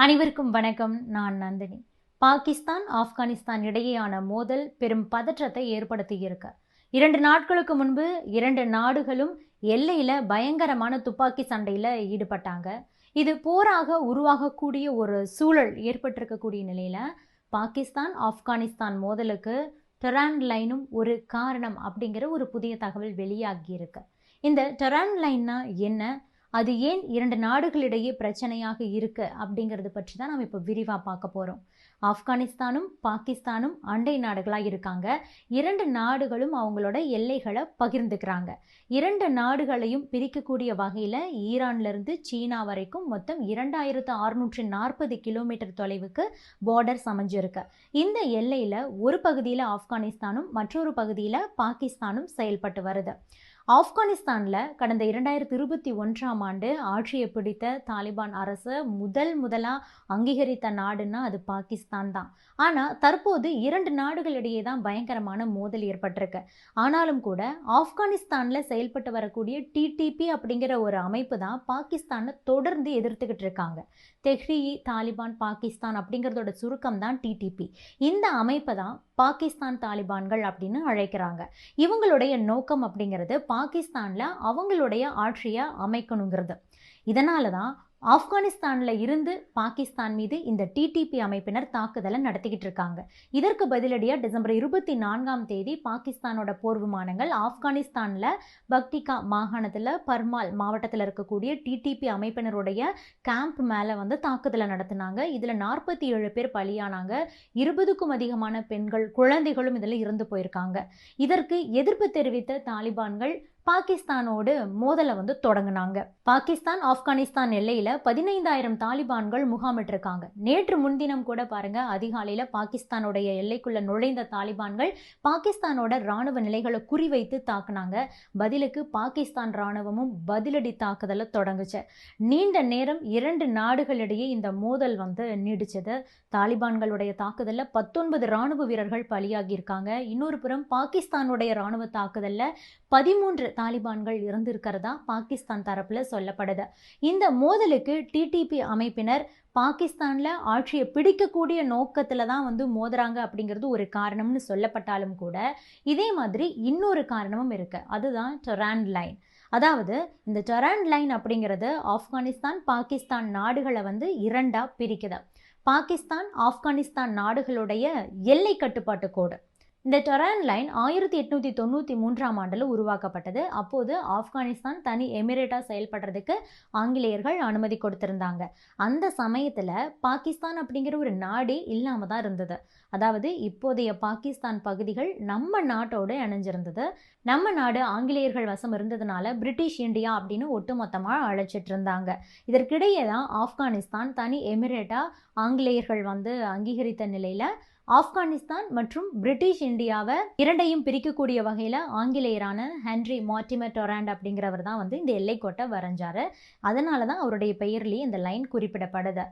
அனைவருக்கும் வணக்கம். நான் நந்தினி. பாகிஸ்தான் ஆப்கானிஸ்தான் இடையேயான மோதல் பெரும் பதற்றத்தை ஏற்படுத்தியிருக்க. இரண்டு நாட்களுக்கு முன்பு இரண்டு நாடுகளும் எல்லையில் பயங்கரமான துப்பாக்கி சண்டையில் ஈடுபட்டாங்க. இது போராக உருவாகக்கூடிய ஒரு சூழல் ஏற்பட்டிருக்கக்கூடிய நிலையில் பாகிஸ்தான் ஆப்கானிஸ்தான் மோதலுக்கு டெரான் லைனும் ஒரு காரணம் அப்படிங்கிற ஒரு புதிய தகவல் வெளியாகியிருக்கு. இந்த டெரான் லைன்னா என்ன? அது ஏன் இரண்டு நாடுகளிடையே பிரச்சனையாக இருக்கு அப்படிங்கிறது பற்றி தான் நம்ம இப்போ விரிவாக பார்க்க போகிறோம் ஆப்கானிஸ்தானும் பாகிஸ்தானும் அண்டை நாடுகளாக இருக்காங்க. இரண்டு நாடுகளும் அவங்களோட எல்லைகளை பகிர்ந்துக்கிறாங்க. இரண்டு நாடுகளையும் பிரிக்கக்கூடிய வகையில் ஈரான்லேருந்து சீனா வரைக்கும் மொத்தம் இரண்டாயிரத்து அறுநூற்றி நாற்பது கிலோமீட்டர் தொலைவுக்கு பார்டர் அமைஞ்சிருக்கு இந்த எல்லையில் ஒரு பகுதியில் ஆப்கானிஸ்தானும் மற்றொரு பகுதியில் பாகிஸ்தானும் செயல்பட்டு வருது. ஆப்கானிஸ்தானில் கடந்த இரண்டாயிரத்தி இருபத்தி ஒன்றாம் ஆண்டு ஆட்சியை பிடித்த தாலிபான் அரசு முதல் முதலாக அங்கீகரித்த நாடுன்னா அது பாகிஸ்தான் தான். ஆனால் தற்போது இரண்டு நாடுகளிடையே தான் பயங்கரமான மோதல் ஏற்பட்டிருக்கு. ஆனாலும் கூட ஆப்கானிஸ்தானில் செயல்பட்டு வரக்கூடிய டிடிபி அப்படிங்கிற ஒரு அமைப்பு தான் பாகிஸ்தானை தொடர்ந்து எதிர்த்துக்கிட்டு இருக்காங்க. தெஹ்ரி தாலிபான் பாகிஸ்தான் அப்படிங்கிறதோட சுருக்கம் தான் டிடிபி இந்த அமைப்பை தான் பாகிஸ்தான் தாலிபான்கள் அப்படின்னு அழைக்கிறாங்க. இவங்களுடைய நோக்கம் அப்படிங்கிறது பாகிஸ்தானில் அவங்களுடைய ஆட்சியை அமைக்கணுங்கிறது. இதனால தான் ஆப்கானிஸ்தானில் இருந்து பாகிஸ்தான் மீது இந்த டிடிபி அமைப்பினர் தாக்குதலை நடத்திக்கிட்டு இருக்காங்க. இதற்கு பதிலடியாக டிசம்பர் இருபத்தி நான்காம் தேதி பாகிஸ்தானோட போர் விமானங்கள் ஆப்கானிஸ்தானில் பக்டிகா மாகாணத்தில் பர்மால் மாவட்டத்தில் இருக்கக்கூடிய டிடிபி அமைப்பினருடைய கேம்ப் மேலே வந்து தாக்குதலை நடத்தினாங்க. இதில் நாற்பத்தி ஏழு பேர் பலியானாங்க. இருபதுக்கும் அதிகமான பெண்கள் குழந்தைகளும் இதில் இருந்து போயிருக்காங்க. இதற்கு எதிர்ப்பு தெரிவித்த தாலிபான்கள் பாகிஸ்தானோடு மோதலை வந்து தொடங்கினாங்க. பாகிஸ்தான் ஆப்கானிஸ்தான் எல்லையில் பதினைந்தாயிரம் தாலிபான்கள் முகாமிட்டிருக்காங்க. நேற்று முன்தினம் கூட பாருங்க அதிகாலையில் பாகிஸ்தானுடைய எல்லைக்குள்ள நுழைந்த தாலிபான்கள் பாகிஸ்தானோட ராணுவ நிலைகளை குறிவைத்து தாக்குனாங்க. பதிலுக்கு பாகிஸ்தான் ராணுவமும் பதிலடி தாக்குதலை தொடங்குச்சு. நீண்ட நேரம் இரண்டு நாடுகளிடையே இந்த மோதல் வந்து நீடிச்சது. தாலிபான்களுடைய தாக்குதலில் பத்தொன்பது ராணுவ வீரர்கள் பலியாகியிருக்காங்க. இன்னொரு புறம் பாகிஸ்தானுடைய ராணுவ தாக்குதலில் பதிமூன்று தாலிபான்கள் இருந்திருக்கிறதா பாகிஸ்தான் தரப்பில் சொல்லப்படுது. இந்த மோதலுக்கு டிடிபி அமைப்பினர் பாகிஸ்தானில் ஆட்சியை பிடிக்கக்கூடிய நோக்கத்தில் தான் வந்து மோதுறாங்க அப்படிங்கிறது ஒரு காரணம்னு சொல்லப்பட்டாலும் கூட இதே மாதிரி இன்னொரு காரணமும் இருக்குது அதுதான் டொரான் லைன் அதாவது இந்த டொரான் லைன் அப்படிங்கிறது ஆப்கானிஸ்தான் பாகிஸ்தான் நாடுகளை வந்து இரண்டாக பிரிக்குது. பாகிஸ்தான் ஆப்கானிஸ்தான் நாடுகளுடைய எல்லை கட்டுப்பாட்டு கோடு. இந்த டொரான் லைன் ஆயிரத்தி எட்நூற்றி தொண்ணூற்றி மூன்றாம் ஆண்டில் உருவாக்கப்பட்டது. அப்போது ஆப்கானிஸ்தான் தனி எமிரேட்டாக செயல்படுறதுக்கு ஆங்கிலேயர்கள் அனுமதி கொடுத்திருந்தாங்க. அந்த சமயத்தில் பாகிஸ்தான் அப்படிங்கிற ஒரு நாடே இல்லாமல் தான் இருந்தது. அதாவது இப்போதைய பாகிஸ்தான் பகுதிகள் நம்ம நாட்டோடு இணைஞ்சிருந்தது. நம்ம நாடு ஆங்கிலேயர்கள் வசம் இருந்ததுனால பிரிட்டிஷ் இந்தியா அப்படின்னு ஒட்டுமொத்தமாக அழைச்சிட்டு இருந்தாங்க இதற்கிடையே தான் ஆப்கானிஸ்தான் தனி எமிரேட்டாக ஆங்கிலேயர்கள் வந்து அங்கீகரித்த நிலையில் ஆப்கானிஸ்தான் மற்றும் பிரிட்டிஷ் இந்தியாவை இரண்டையும் பிரிக்கக்கூடிய வகையில் ஆங்கிலேயரான ஹென்ரி மார்டிமர் டொராண்ட் அப்படிங்கிறவர் தான் வந்து இந்த எல்லைக்கோட்டை வரைஞ்சாரு. அதனால தான் அவருடைய பெயர்லேயே இந்த லைன் குறிப்பிடப்படுது.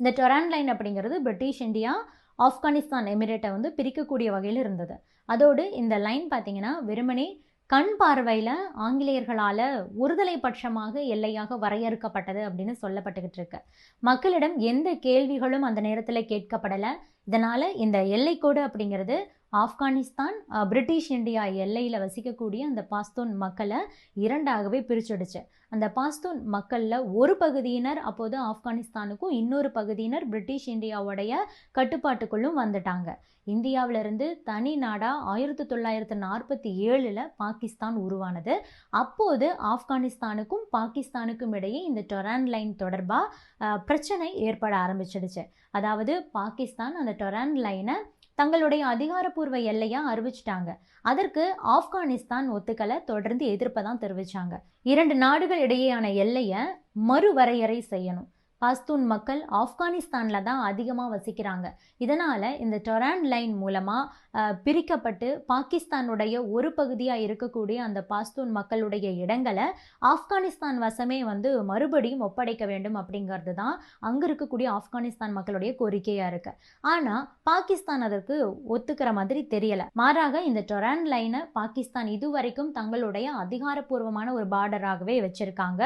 இந்த டொராண்ட் லைன் அப்படிங்கிறது பிரிட்டிஷ் இந்தியா ஆப்கானிஸ்தான் எமிரேட்டை வந்து பிரிக்கக்கூடிய வகையில் இருந்தது. அதோடு இந்த லைன் பார்த்தீங்கன்னா வெறுமனே கண் பார்வையில் ஆங்கிலேயர்களால் ஒருதலை பட்சமாக எல்லையாக வரையறுக்கப்பட்டது அப்படின்னு சொல்லப்பட்டுக்கிட்டு இருக்கு. மக்களிடம் எந்த கேள்விகளும் அந்த நேரத்தில் கேட்கப்படலை. இதனால் இந்த எல்லைக்கோடு அப்படிங்கிறது ஆப்கானிஸ்தான் பிரிட்டிஷ் இந்தியா எல்லையில் வசிக்கக்கூடிய அந்த பாஸ்தூன் மக்களை இரண்டாகவே பிரிச்சுடுச்சு. அந்த பாஸ்தூன் மக்களில் ஒரு பகுதியினர் அப்போது ஆப்கானிஸ்தானுக்கும் இன்னொரு பகுதியினர் பிரிட்டிஷ் இந்தியாவுடைய கட்டுப்பாட்டுக்குள்ளும் வந்துட்டாங்க. இந்தியாவிலிருந்து தனி நாடாக ஆயிரத்தி தொள்ளாயிரத்து நாற்பத்தி ஏழில் பாகிஸ்தான் உருவானது. அப்போது ஆப்கானிஸ்தானுக்கும் பாகிஸ்தானுக்கும் இடையே இந்த டொரான் லைன் தொடர்பாக பிரச்சனை ஏற்பட ஆரம்பிச்சிடுச்சு. அதாவது பாகிஸ்தான் அந்த டொரான் லைனை தங்களுடைய அதிகாரப்பூர்வ எல்லையாக அறிவிச்சிட்டாங்க. அதற்கு ஆப்கானிஸ்தான் ஒத்துக்களை தொடர்ந்து எதிர்ப்பை தான் தெரிவித்தாங்க இரண்டு நாடுகள் இடையேயான எல்லையை மறுவரையறை செய்யணும். பாஸ்தூன் மக்கள் ஆப்கானிஸ்தானில் தான் அதிகமாக வசிக்கிறாங்க. இதனால் இந்த டொரான் லைன் மூலமாக பிரிக்கப்பட்டு பாகிஸ்தானுடைய ஒரு பகுதியாக இருக்கக்கூடிய அந்த பாஸ்தூன் மக்களுடைய இடங்களை ஆப்கானிஸ்தான் வசமே வந்து மறுபடியும் ஒப்படைக்க வேண்டும் அப்படிங்கிறது தான் அங்கே இருக்கக்கூடிய ஆப்கானிஸ்தான் மக்களுடைய கோரிக்கையாக இருக்குது ஆனால் பாகிஸ்தான் அதற்கு ஒத்துக்கிற மாதிரி தெரியலை. மாறாக இந்த டொரான் லைனை பாகிஸ்தான் இதுவரைக்கும் தங்களுடைய அதிகாரப்பூர்வமான ஒரு பார்டராகவே வச்சுருக்காங்க.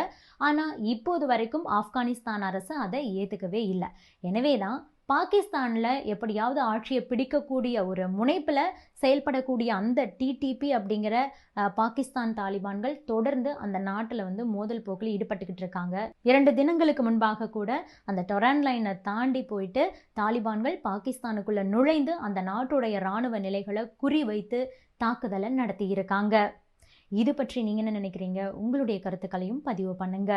ஆனால் இப்போது வரைக்கும் ஆப்கானிஸ்தான் அரசு அரசு அதை ஏற்றுக்கவே இல்லை. எனவே தான் பாகிஸ்தானில் எப்படியாவது ஆட்சியை பிடிக்கக்கூடிய ஒரு முனைப்பில் செயல்படக்கூடிய அந்த டிடிபி அப்படிங்கிற பாகிஸ்தான் தாலிபான்கள் தொடர்ந்து அந்த நாட்டில் வந்து மோதல் போக்கில் ஈடுபட்டுக்கிட்டு இருக்காங்க. இரண்டு தினங்களுக்கு முன்பாக கூட அந்த டொரான் லைனை தாண்டி போயிட்டு தாலிபான்கள் பாகிஸ்தானுக்குள்ள நுழைந்து அந்த நாட்டுடைய இராணுவ நிலைகளை குறிவைத்து தாக்குதலை நடத்தியிருக்காங்க. இது பற்றி நீங்க என்ன நினைக்கிறீங்க? உங்களுடைய கருத்துக்களையும் பதிவு பண்ணுங்க.